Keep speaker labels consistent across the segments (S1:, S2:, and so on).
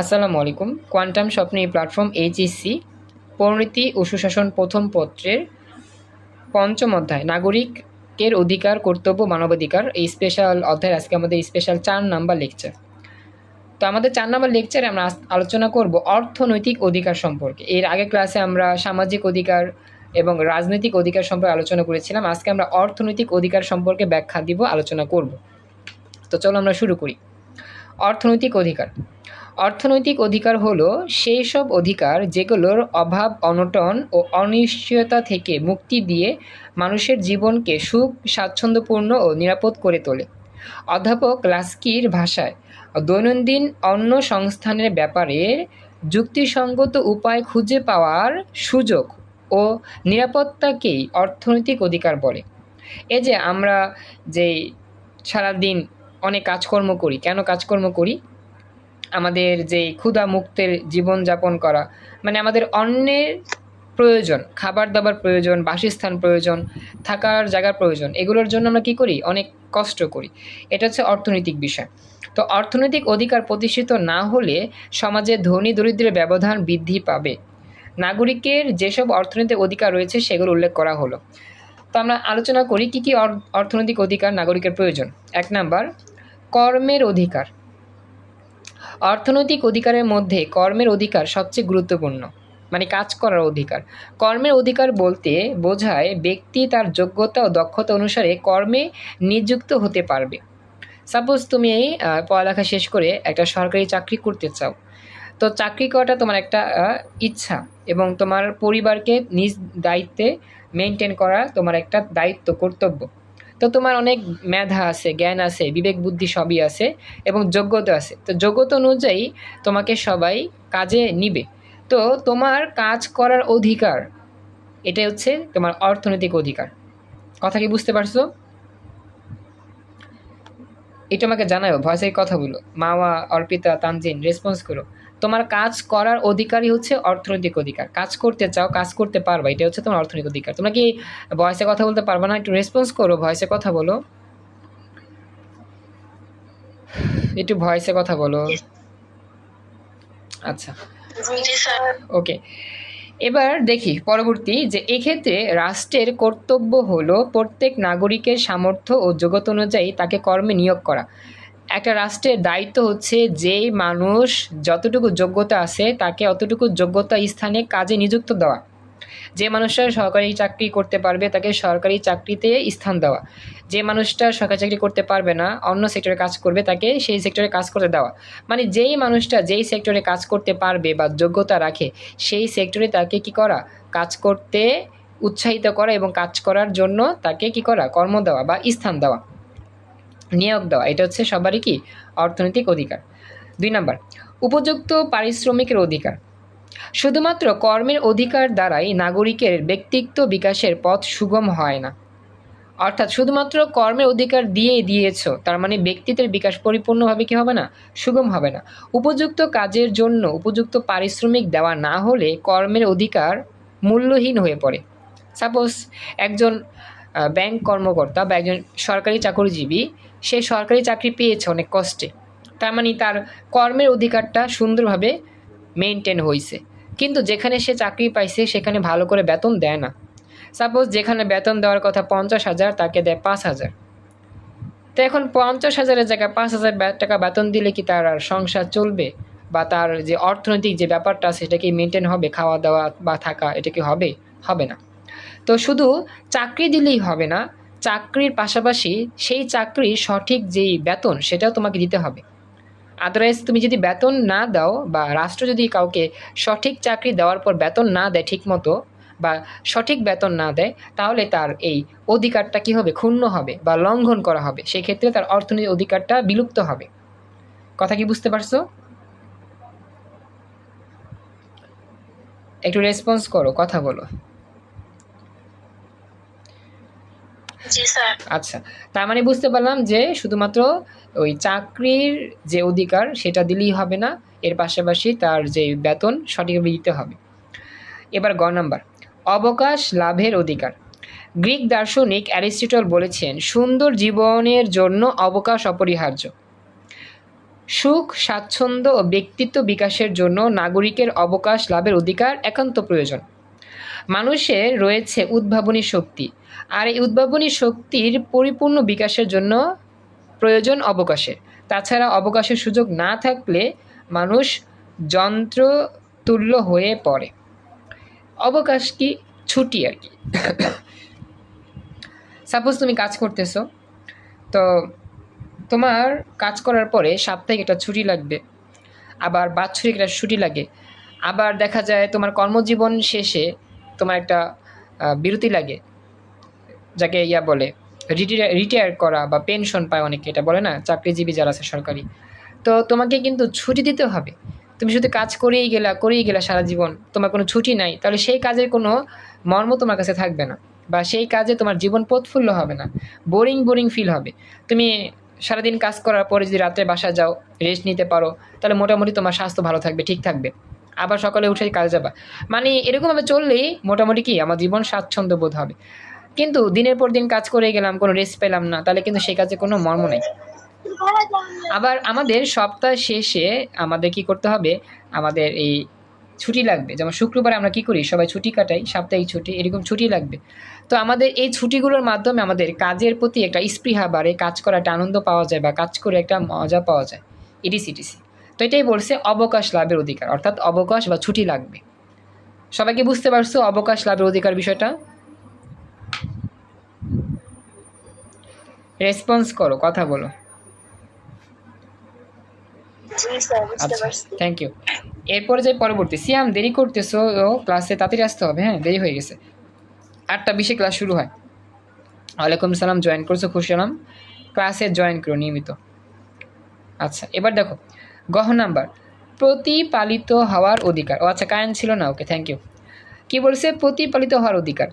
S1: আসসালামু আলাইকুম। কোয়ান্টাম স্বপ্ন এই প্ল্যাটফর্ম এইচএসসি পরিণতি ও সুশাসন প্রথম পত্রের পঞ্চম অধ্যায়। নাগরিকের অধিকার, কর্তব্য, মানবাধিকার এই স্পেশাল অধ্যায় আজকে আমাদের স্পেশাল চার নাম্বার লেকচার তো আমাদের চার নাম্বার লেকচারে আমরা আলোচনা করব অর্থনৈতিক অধিকার সম্পর্কে। এর আগে ক্লাসে আমরা সামাজিক অধিকার এবং রাজনৈতিক অধিকার সম্পর্কে আলোচনা করেছিলাম। আজকে আমরা অর্থনৈতিক অধিকার সম্পর্কে ব্যাখ্যা দিব, আলোচনা করব। তো চলো আমরা শুরু করি। অর্থনৈতিক অধিকার। অর্থনৈতিক অধিকার হলো সেই সব অধিকার যেগুলোর অভাব, অনটন ও অনিশ্চয়তা থেকে মুক্তি দিয়ে মানুষের জীবনকে সুখ, স্বাচ্ছন্দ্যপূর্ণ ও নিরাপদ করে তোলে। অধ্যাপক লাস্কির ভাষায়, দৈনন্দিন অন্য সংস্থানের ব্যাপারে যুক্তিসঙ্গত উপায় খুঁজে পাওয়ার সুযোগ ও নিরাপত্তাকেই অর্থনৈতিক অধিকার বলে। এই যে আমরা যে সারাদিন অনেক কাজকর্ম করি, কেন কাজকর্ম করি? আমাদের যে ক্ষুধা মুক্তের জীবনযাপন করা। মানে আমাদের অন্যের প্রয়োজন, খাবার দাবার প্রয়োজন, বাসস্থান প্রয়োজন, থাকার জায়গার প্রয়োজন, এগুলোর জন্য আমরা কী করি? অনেক কষ্ট করি। এটা হচ্ছে অর্থনৈতিক বিষয়। তো অর্থনৈতিক অধিকার প্রতিষ্ঠিত না হলে সমাজে ধনী দরিদ্রের ব্যবধান বৃদ্ধি পাবে। নাগরিকের যেসব অর্থনৈতিক অধিকার রয়েছে, সেগুলো উল্লেখ করা হলো। তো আমরা আলোচনা করি কী কী অর্থনৈতিক অধিকার নাগরিকের প্রয়োজন। এক নাম্বার, কর্মের অধিকার। অর্থনৈতিক অধিকারের মধ্যে কর্মের অধিকার সবচেয়ে গুরুত্বপূর্ণ মানে কাজ করার অধিকার। কর্মের অধিকার বলতে বোঝায় ব্যক্তি তার যোগ্যতা ও দক্ষতা অনুসারে কর্মে নিযুক্ত হতে পারবে। সাপোজ তুমি এই পড়ালেখা শেষ করে একটা সরকারি চাকরি করতে চাও। তো চাকরি করাটা তোমার একটা ইচ্ছা এবং তোমার পরিবারকে নিজ দায়িত্বে মেনটেন করা তোমার একটা দায়িত্ব, কর্তব্য। তো তোমার অনেক মেধা আছে, জ্ঞান আছে, বিবেক, বুদ্ধি সবই আছে এবং যোগ্যতা আছে। তো যোগ্যতা অনুযায়ী তোমাকে সবাই কাজে নিবে। তো তোমার কাজ করার অধিকার এটা হচ্ছে তোমার অর্থনৈতিক অধিকার। কথা কি বুঝতে পারছ? এটা আমাকে জানাও ভয়েসে কথা বলো। মাওয়া, অর্পিতা, তানজিন, রেসপন্স করো। তোমার কাজ করার অধিকারই হচ্ছে অর্থনৈতিক অধিকার। কাজ করতে চাও কাজ করতে পারবা এটা হচ্ছে তোমার অর্থনৈতিক অধিকার। তোমরা কি ভয়েসে কথা বলতে পারবা না? একটু রেসপন্স করো ভয়েসে কথা বলো। একটু ভয়েসে কথা বলো। আচ্ছা। ওকে এবার দেখি পরবর্তী যে এক্ষেত্রে রাষ্ট্রের কর্তব্য হলো প্রত্যেক নাগরিকের সামর্থ্য ও যোগ্যতা অনুযায়ী তাকে কর্মে নিয়োগ করা। একটা রাষ্ট্রের দায়িত্ব হচ্ছে যেই মানুষ যতটুকু যোগ্যতা আছে, তাকে অতটুকু যোগ্যতা স্থানে কাজে নিযুক্ত দেওয়া। যে মানুষটা সরকারি চাকরি করতে পারবে, তাকে সরকারি চাকরিতে স্থান দেওয়া। যে মানুষটা সরকারি চাকরি করতে পারবে না, অন্য সেক্টরে কাজ করবে, তাকে সেই সেক্টরে কাজ করতে দেওয়া। মানে যেই মানুষটা যেই সেক্টরে কাজ করতে পারবে বা যোগ্যতা রাখে, সেই সেক্টরে তাকে কি করা? কাজ করতে উৎসাহিত করা এবং কাজ করার জন্য তাকে কি করা? কর্ম দেওয়া বা স্থান দেওয়া। নিয়োগ দেওয়া, এটা হচ্ছে সবারই কি? অর্থনৈতিক অধিকার। দুই নাম্বার, উপযুক্ত পারিশ্রমিকের অধিকার। শুধুমাত্র কর্মের অধিকার দ্বারাই নাগরিকের ব্যক্তিত্ব বিকাশের পথ সুগম হয় না। অর্থাৎ শুধুমাত্র কর্মের অধিকার দিয়েই দিয়েছ, তার মানে ব্যক্তিত্বের বিকাশ পরিপূর্ণভাবে কি হবে না? সুগম হবে না। উপযুক্ত কাজের জন্য উপযুক্ত পারিশ্রমিক দেওয়া না হলে কর্মের অধিকার মূল্যহীন হয়ে পড়ে। সাপোজ একজন ব্যাংক কর্মকর্তা বা একজন সরকারি চাকরিজীবী সে সরকারি চাকরি পেয়েছে অনেক কষ্টে। তার মানে তার কর্মের অধিকারটা সুন্দরভাবে মেনটেন হয়েছে কিন্তু যেখানে সে চাকরি পাইছে, সেখানে ভালো করে বেতন দেয় না। সাপোজ যেখানে বেতন দেওয়ার কথা পঞ্চাশ হাজার, তাকে দেয় পাঁচ হাজার। তো এখন পঞ্চাশ হাজারের জায়গায় পাঁচ হাজার টাকা বেতন দিলে কি তার আর সংসার চলবে? বা তার যে অর্থনৈতিক যে ব্যাপারটা সেটা কি মেনটেন হবে? খাওয়া দাওয়া বা থাকা, এটা কি হবে? হবে না। তো শুধু চাকরি দিলেই হবে না চাকরির পাশাপাশি সেই চাকরির সঠিক যেই বেতন, সেটাও তোমাকে দিতে হবে। আদারওয়াইজ তুমি যদি বেতন না দাও বা রাষ্ট্র যদি কাউকে সঠিক চাকরি দেওয়ার পর বেতন না দেয় ঠিক মতো বা সঠিক বেতন না দেয়, তাহলে তার এই অধিকারটা কী হবে? ক্ষুণ্ণ হবে বা লঙ্ঘন করা হবে। সেই ক্ষেত্রে তার অর্থনৈতিক অধিকারটা বিলুপ্ত হবে। কথা কি বুঝতে পারছ? একটু রেসপন্স করো, কথা বলো। আচ্ছা তার মানে বুঝতে পারলাম যে শুধুমাত্র ওই চাকরির যে অধিকার সেটা দিলেই হবে না, এর পাশাপাশি তার যে বেতন সঠিকভাবে দিতে হবে। এবার গ নাম্বার, অবকাশ লাভের অধিকার। গ্রিক দার্শনিক অ্যারিস্টিটল বলেছেন, সুন্দর জীবনের জন্য অবকাশ অপরিহার্য। সুখ, স্বাচ্ছন্দ্য ও ব্যক্তিত্ব বিকাশের জন্য নাগরিকের অবকাশ লাভের অধিকার একান্ত প্রয়োজন। মানুষের রয়েছে উদ্ভাবনী শক্তি আর এই উদ্ভাবনী শক্তির পরিপূর্ণ বিকাশের জন্য প্রয়োজন অবকাশের। তাছাড়া অবকাশের সুযোগ না থাকলে মানুষ যন্ত্র তুল্য হয়ে পড়ে। অবকাশ কি ছুটি আর কি? সাপোজ তুমি কাজ করতেছো, তো তোমার কাজ করার পরে সাপ্তাহিক একটা ছুটি লাগবে, আবার বাৎসরিক একটা ছুটি লাগে, আবার দেখা যায় তোমার কর্মজীবন শেষে তোমার একটা বিরতি লাগে যাকে ইয়া বলে রিটায়ার করা বা পেনশন পায় অনেকে, এটা বলে না, চাকরিজীবী যারা আছে সরকারি। তো তোমাকে কিন্তু ছুটি দিতে হবে। তুমি শুধু কাজ করেই গেলা করেই গেলা সারা জীবন, তোমার কোনো ছুটি নাই, তাহলে সেই কাজের কোনো মর্ম তোমার কাছে থাকবে না বা সেই কাজে তোমার জীবন প্রৎফুল্ল হবে না বোরিং বোরিং ফিল হবে। তুমি সারাদিন কাজ করার পরে যদি রাত্রে বাসা যাও রেস্ট নিতে পারো, তাহলে মোটামুটি তোমার স্বাস্থ্য ভালো থাকবে, ঠিক থাকবে। আবার সকালে উঠে কাজ যাবা। মানে এরকমভাবে চললেই মোটামুটি কি, আমার জীবন স্বাচ্ছন্দ্য বোধ হবে। কিন্তু দিনের পর দিন কাজ করে গেলাম, কোনো রেস্ট পেলাম না, তাহলে কিন্তু সেই কাজে কোনো মর্ম নেই। আবার আমাদের সপ্তাহ শেষে আমাদের কি করতে হবে? আমাদের এই ছুটি লাগবে, যেমন শুক্রবার আমরা কি করি? সবাই ছুটি কাটাই, সাপ্তাহিক ছুটি, এরকম ছুটি লাগবে। তো আমাদের এই ছুটিগুলোর মাধ্যমে আমাদের কাজের প্রতি একটা স্পৃহা বাড়ে, কাজ করা একটা আনন্দ পাওয়া যায় বা কাজ করে একটা মজা পাওয়া যায়। ইডিসি ইটিসি তো এটাই বলছে অবকাশ লাভের অধিকার, অর্থাৎ অবকাশ বা ছুটি লাগবে। সবাইকে বুঝতে পারছ অবকাশ লাভের অধিকার বিষয়টা? রেসপন্স করো কথা বলো। আচ্ছা থ্যাংক ইউ এরপরে যাই পরবর্তী সিয়াম দেরি করতেছো ও ক্লাসে তাড়াতাড়ি আসতে হবে হ্যাঁ দেরি হয়ে গেছে। আটটা বিশে ক্লাস শুরু হয়। ওয়ালাইকুম সালাম জয়েন করছ খুশি হলাম। ক্লাসে জয়েন করো নিয়মিত। আচ্ছা এবার দেখো গহ নাম্বার। প্রতিপালিত হওয়ার অধিকার। ও আচ্ছা কায়ন ছিল না ওকে থ্যাংক ইউ কি বলছে? প্রতিপালিত হওয়ার অধিকার।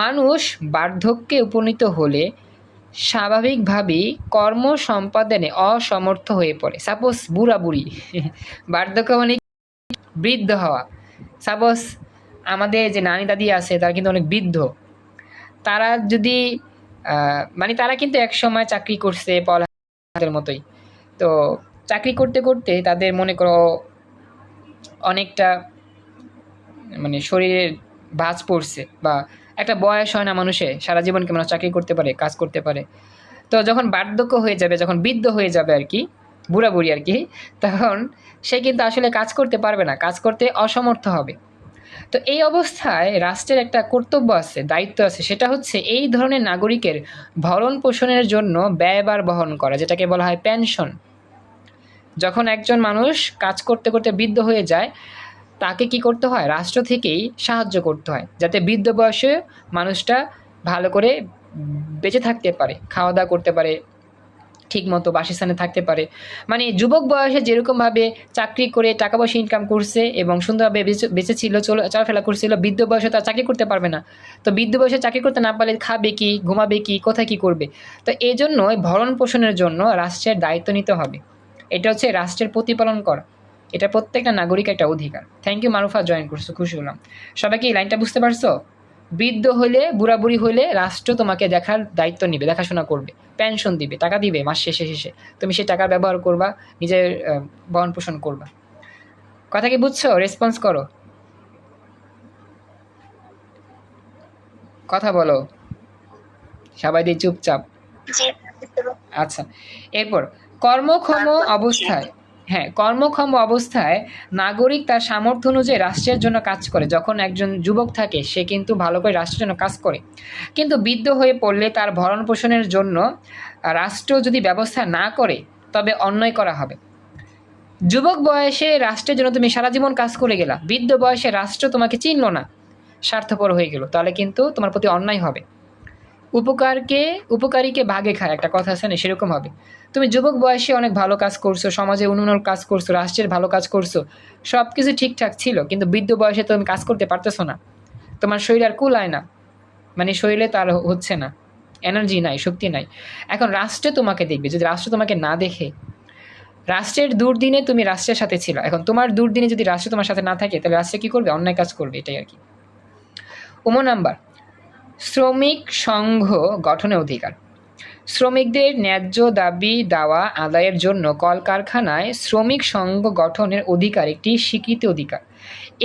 S1: মানুষ বার্ধক্যে উপনীত হলে স্বাভাবিকভাবেই কর্ম সম্পাদনে অসমর্থ হয়ে পড়ে। সাপোজ বুড়া বুড়ি বার্ধক্য মানে বৃদ্ধ হওয়া। সাপোজ আমাদের যে নানি দাদি আছে, তারা কিন্তু অনেক বৃদ্ধ। তারা যদি মানে তারা কিন্তু এক সময় চাকরি করছে পড়ার মতোই। তো চাকরি করতে করতে তাদের মনে করো অনেকটা মানে শরীরে ভাঁজ পড়ছে বা একটা বয়স হয় না মানুষে, সারা জীবন কি মানুষ চাকরি করতে পারে, কাজ করতে পারে। তো যখন বার্ধক্য হয়ে যাবে, যখন বৃদ্ধ হয়ে যাবে আর কি বুড়া বুড়ি আর কি, তখন সে কিন্তু আসলে কাজ করতে পারবে না, কাজ করতে অসমর্থ হবে। তো এই অবস্থায় রাষ্ট্রের একটা কর্তব্য আছে, দায়িত্ব আছে, সেটা হচ্ছে এই ধরনের নাগরিকের ভরণ পোষণের জন্য ব্যয়বার বহন করা, যেটাকে বলা হয় পেনশন। যখন একজন মানুষ কাজ করতে করতে বৃদ্ধ হয়ে যায় তাকে কি করতে হয়? রাষ্ট্র থেকেই সাহায্য করতে হয়, যাতে বৃদ্ধ বয়সে মানুষটা ভালো করে বেঁচে থাকতে পারে খাওয়া দাওয়া করতে পারে ঠিক মতো বাসস্থানে থাকতে পারে। মানে যুবক বয়সে যেরকমভাবে চাকরি করে টাকা পয়সা ইনকাম করছে এবং সুন্দরভাবে বেঁচে- ছিল, চলো, চলাফেরা করছিল, বৃদ্ধ বয়সে তার চাকরি করতে পারবে না। তো বৃদ্ধ বয়সে চাকরি করতে না পারলে খাবে কি, ঘুমাবে কি, কোথায় কি করবে? তো এই জন্য ভরণ পোষণের জন্য রাষ্ট্রের দায়িত্ব নিতে হবে। এটা হচ্ছে রাষ্ট্রের প্রতিপালন করা। এটা প্রত্যেকটা নাগরিক একটা অধিকার। থ্যাংক ইউ মারুফা জয়েন করছ খুশি হলাম। সবাইকে এই লাইনটা বুঝতে পারছ? বৃদ্ধ হলে বুড়াবুড়ি হলে রাষ্ট্র তোমাকে দেখার দায়িত্ব নিবে দেখাশোনা করবে পেনশন দিবে টাকা দিবে মাস শেষে শেষে। তুমি সেই টাকার ব্যবহার করবা নিজের ভরণ পোষণ করবা। কথা কি বুঝছ? রেসপন্স করো। কথা বলো। সবাই দিয়ে চুপচাপ। আচ্ছা। এরপর কর্মক্ষম। অবস্থায় হ্যাঁ কর্মক্ষম অবস্থায় নাগরিক তার সামর্থ্য অনুযায়ী রাষ্ট্রের জন্য কাজ করে। যখন একজন যুবক থাকে, সে কিন্তু ভালো করে রাষ্ট্রের জন্য কাজ করে। কিন্তু বৃদ্ধ হয়ে পড়লে তার ভরণ পোষণের জন্য রাষ্ট্র যদি ব্যবস্থা না করে, তবে অন্যায় করা হবে। যুবক বয়সে রাষ্ট্রের জন্য তুমি সারা জীবন কাজ করে গেলা। বৃদ্ধ বয়সে রাষ্ট্র তোমাকে চিনল না, স্বার্থপর হয়ে গেল। তাহলে কিন্তু তোমার প্রতি অন্যায় হবে। উপকারকে, উপকারীকে ভাগে খায়, একটা কথা আছে না, সেরকম হবে। তুমি যুবক বয়সে অনেক ভালো কাজ করছ, সমাজে উন্নয়ন কাজ করছ, রাষ্ট্রের ভালো কাজ করছ সব কিছু ঠিকঠাক ছিল, কিন্তু বৃদ্ধ বয়সে তুমি কাজ করতে পারতেছো না। তোমার শরীর আর কুলায় না। মানে শরীরে তার হচ্ছে না। এনার্জি নাই, শক্তি নাই। এখন রাষ্ট্রে তোমাকে দেখবে, যদি রাষ্ট্র তোমাকে না দেখে, রাষ্ট্রের দুর্দিনে তুমি রাষ্ট্রের সাথে ছিল। এখন তোমার দুর্দিনে যদি রাষ্ট্র তোমার সাথে না থাকে, তাহলে রাষ্ট্রে কী করবে? অন্যায় কাজ করবে, এটাই আর কি। উমো, নাম্বার শ্রমিক সংঘ গঠনের অধিকার। শ্রমিকদের ন্যায্য দাবি, দাওয়া আদায়ের জন্য কলকারখানায় শ্রমিক সংঘ গঠনের অধিকার একটি স্বীকৃত অধিকার।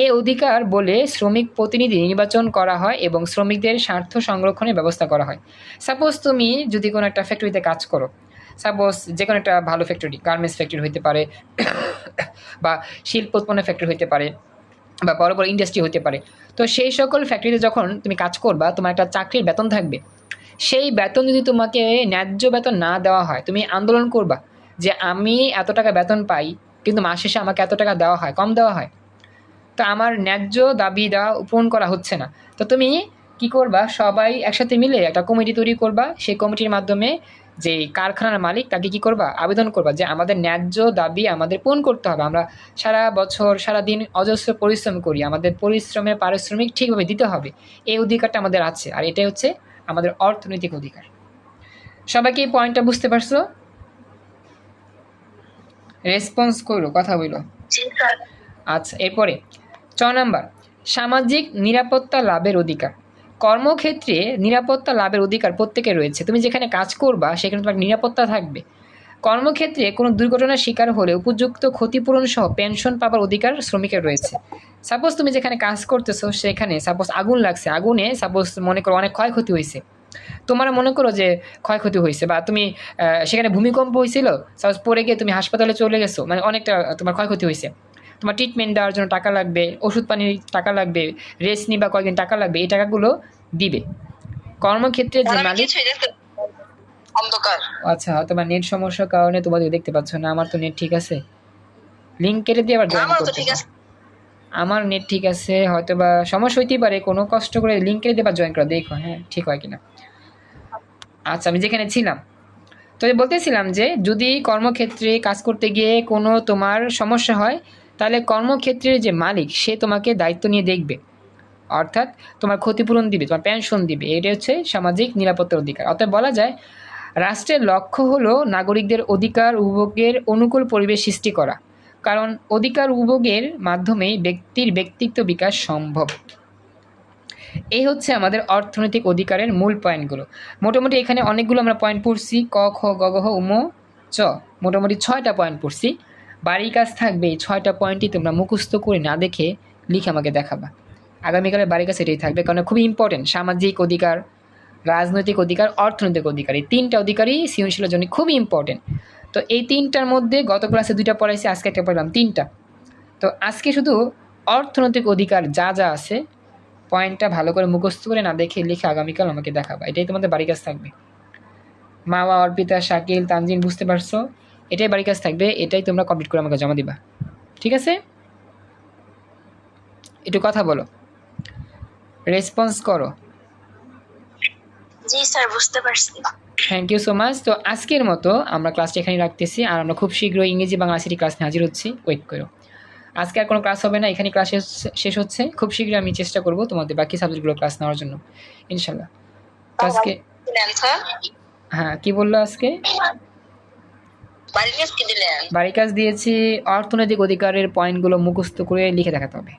S1: এ অধিকার বলে শ্রমিক প্রতিনিধি নির্বাচন করা হয় এবং শ্রমিকদের স্বার্থ সংরক্ষণের ব্যবস্থা করা হয়। সাপোজ তুমি যদি কোনো একটা ফ্যাক্টরিতে কাজ করো সাপোজ যে কোনো একটা ভালো ফ্যাক্টরি গার্মেন্টস ফ্যাক্টরি হতে পারে বা শিল্প উৎপন্ন ফ্যাক্টরি হতে পারে বা বড় বড় ইন্ডাস্ট্রি হতে পারে। তো সেই সকল ফ্যাক্টরিতে যখন তুমি কাজ করবা, তোমার একটা চাকরির বেতন থাকবে। সেই বেতন যদি তোমাকে ন্যায্য বেতন না দেওয়া হয়, তুমি আন্দোলন করবা যে আমি এত টাকা বেতন পাই, কিন্তু মাস শেষে আমাকে এত টাকা দেওয়া হয়, কম দেওয়া হয়। তো আমার ন্যায্য দাবি দেওয়া, পূরণ করা হচ্ছে না। তো তুমি কি করবা? সবাই একসাথে মিলে একটা কমিটি তৈরি করবা। সেই কমিটির মাধ্যমে যে কারখানার মালিক তাকে কি করবা? আবেদন করবা যে আমাদের ন্যায্য দাবি আমাদের পূরণ করতে হবে। আমরা সারা বছর সারা দিন অজস্র পরিশ্রম করি। আমাদের পরিশ্রমের পারিশ্রমিক ঠিকভাবে দিতে হবে। এই অধিকারটা আমাদের আছে। আর এটাই হচ্ছে আমাদের অর্থনৈতিক অধিকার। সবাইকে এই পয়েন্টটা বুঝতে পারছ? রেসপন্স করল কথা বলল আচ্ছা এরপরে ছ নাম্বার। সামাজিক নিরাপত্তা লাভের অধিকার। কর্মক্ষেত্রে নিরাপত্তা লাভের অধিকার প্রত্যেকের রয়েছে। তুমি যেখানে কাজ করবা, সেখানে তোমার নিরাপত্তা থাকবে। কর্মক্ষেত্রে কোনো দুর্ঘটনার শিকার হলে উপযুক্ত ক্ষতিপূরণ সহ পেনশন পাবার অধিকার শ্রমিকের রয়েছে। সাপোজ তুমি যেখানে কাজ করতেছো, সেখানে সাপোজ আগুন লাগছে। আগুনে সাপোজ মনে করো অনেক ক্ষয়ক্ষতি হয়েছে তোমার মনে করো যে ক্ষয়ক্ষতি হয়েছে বা তুমি সেখানে ভূমিকম্প হয়েছিল সাপোজ পড়ে গিয়ে তুমি হাসপাতালে চলে গেছো মানে অনেকটা তোমার ক্ষয়ক্ষতি হয়েছে তোমার ট্রিটমেন্ট দেওয়ার জন্য টাকা লাগবে ওষুধ পানির টাকা লাগবে রেস্ট নিবা কয়েকদিন টাকা লাগবে এই টাকাগুলো দিবে। কর্মক্ষেত্রে যে মালিক
S2: অন্ধকার।
S1: আচ্ছা তোমার নেট সমস্যার কারণে তোমাদের দেখতে পাচ্ছ না আমার তো নেট ঠিক আছে। লিঙ্ক কেটে দিয়ে আবার জয়েন
S2: আমার তো
S1: করতে
S2: ঠিক আছে।
S1: আমার নেট ঠিক আছে হয়তো বা সমস্যা হইতেই পারে কোনো কষ্ট করে লিঙ্ক কেটে দিয়ে জয়েন করো দেখো হ্যাঁ ঠিক হয় কিনা। আচ্ছা আমি যেখানে ছিলাম তো বলতেছিলাম যে যদি কর্মক্ষেত্রে কাজ করতে গিয়ে কোনো তোমার সমস্যা হয় তাহলে কর্মক্ষেত্রের যে মালিক, সে তোমাকে দায়িত্ব নিয়ে দেখবে। অর্থাৎ তোমার ক্ষতিপূরণ দিবে, তোমার পেনশন দিবে। এটা হচ্ছে সামাজিক নিরাপত্তার অধিকার। অর্থাৎ বলা যায়, রাষ্ট্রের লক্ষ্য হলো নাগরিকদের অধিকার উপভোগের অনুকূল পরিবেশ সৃষ্টি করা। কারণ অধিকার উপভোগের মাধ্যমেই ব্যক্তির ব্যক্তিত্ব বিকাশ সম্ভব। এই হচ্ছে আমাদের অর্থনৈতিক অধিকারের মূল পয়েন্টগুলো মোটামুটি এখানে অনেকগুলো আমরা পয়েন্ট পড়ছি। ক, খ, গ, ঘ উম চ। মোটামুটি ছয়টা পয়েন্ট পড়ছি। বাড়ির কাজ থাকবে এই ছয়টা পয়েন্টই তোমরা মুখস্থ করে না দেখে লিখে আমাকে দেখাবা। আগামীকালে বাড়ির কাছে এটাই থাকবে, কারণ খুবই ইম্পর্টেন্ট সামাজিক অধিকার, রাজনৈতিক অধিকার, অর্থনৈতিক অধিকার, এই তিনটা অধিকারই সৃজনশীলের জন্য খুবই ইম্পর্টেন্ট তো এই তিনটার মধ্যে গত ক্লাসে দুইটা পড়াইছি, আজকে একটা পড়লাম তিনটা। তো আজকে শুধু অর্থনৈতিক অধিকার যা যা আছে পয়েন্টটা ভালো করে মুখস্থ করে না দেখে লিখে আগামীকাল আমাকে দেখাবা। এটাই তোমাদের বাড়ির কাজ থাকবে। মা মা অর্পিতা, শাকিল, তানজিন, বুঝতে পারছ? এটাই বাড়ির কাজ থাকবে এটাই তোমরা কমপ্লিট করে আমাকে জমা দিবা। ঠিক আছে? একটু কথা বলো। রেসপন্স করো।
S2: জি স্যার বুঝতে পারছি।
S1: থ্যাংক ইউ সো মাচ তো আজকের মতো আমরা ক্লাসটা এখানেই রাখতেছি আর আমরা খুব শীঘ্রই ইংরেজি বাংলা সিটি ক্লাস নিয়ে হাজির হচ্ছি। ওয়েট করো। আজকে আর কোনো ক্লাস হবে না এখানে ক্লাস শেষ- শেষ হচ্ছে। খুব শীঘ্রই আমি চেষ্টা করব তোমাদের বাকি সাবজেক্টগুলো ক্লাস নেওয়ার জন্য। ইনশাল্লাহ। আজকে হ্যাঁ কি বলল আজকে?
S2: বাড়ির কাজ কি দিলেন?
S1: বাড়ির কাজ দিয়েছি অর্থনৈতিক অধিকারের পয়েন্টগুলো মুখস্থ করে লিখে দেখাতে হবে।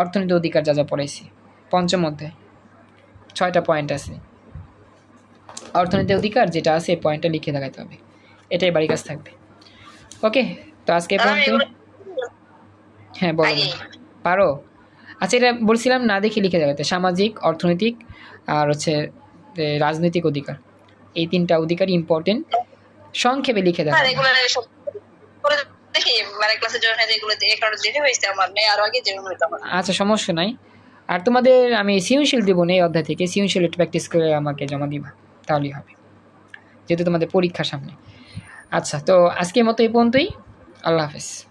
S1: অর্থনৈতিক অধিকার যা যা পড়াইছি পঞ্চম অধ্যায় ছয়টা পয়েন্ট আছে। অর্থনৈতিক অধিকার যেটা আছে এই পয়েন্টটা লিখে দেখাতে হবে। এটাই বাড়ির কাজ থাকবে। ওকে তো আজকে পর্যন্ত হ্যাঁ বলো পারো? আচ্ছা এটা বলছিলাম না দেখে লিখে দেখাতে। সামাজিক অর্থনৈতিক আর হচ্ছে রাজনৈতিক অধিকার। এই তিনটা অধিকারই ইম্পর্টেন্ট সংক্ষেপে লিখে
S2: মানে জয়েন হয়ে আমার
S1: আচ্ছা সমস্যা নাই। আর তোমাদের আমি সিউনশীল দেবো না এই অধ্যায় থেকে। সিউনশীল একটু প্র্যাকটিস করে আমাকে জমা দিবা তাহলেই হবে। যেহেতু তোমাদের পরীক্ষা সামনে। আচ্ছা তো আজকের মতো এই পর্যন্তই। আল্লাহ হাফেজ।